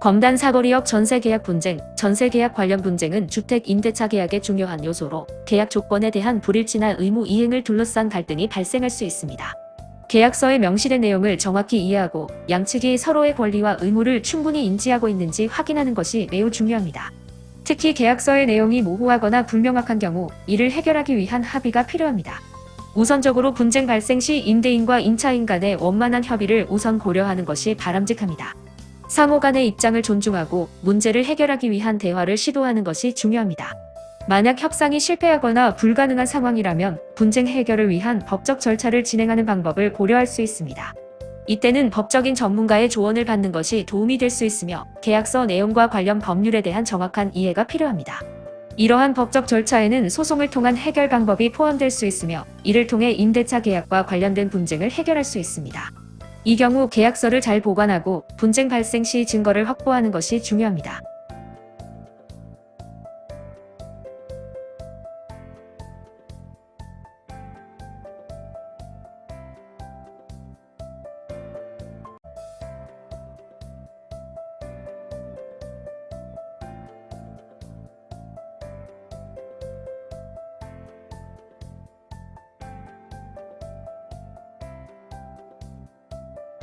검단 사거리역 전세 계약 분쟁, 전세 계약 관련 분쟁은 주택 임대차 계약의 중요한 요소로 계약 조건에 대한 불일치나 의무 이행을 둘러싼 갈등이 발생할 수 있습니다. 계약서에 명시된 내용을 정확히 이해하고 양측이 서로의 권리와 의무를 충분히 인지하고 있는지 확인하는 것이 매우 중요합니다. 특히 계약서의 내용이 모호하거나 불명확한 경우 이를 해결하기 위한 합의가 필요합니다. 우선적으로 분쟁 발생 시 임대인과 임차인 간의 원만한 협의를 우선 고려하는 것이 바람직합니다. 상호 간의 입장을 존중하고 문제를 해결하기 위한 대화를 시도하는 것이 중요합니다. 만약 협상이 실패하거나 불가능한 상황이라면 분쟁 해결을 위한 법적 절차를 진행하는 방법을 고려할 수 있습니다. 이때는 법적인 전문가의 조언을 받는 것이 도움이 될 수 있으며 계약서 내용과 관련 법률에 대한 정확한 이해가 필요합니다. 이러한 법적 절차에는 소송을 통한 해결 방법이 포함될 수 있으며 이를 통해 임대차 계약과 관련된 분쟁을 해결할 수 있습니다. 이 경우 계약서를 잘 보관하고 분쟁 발생 시 증거를 확보하는 것이 중요합니다.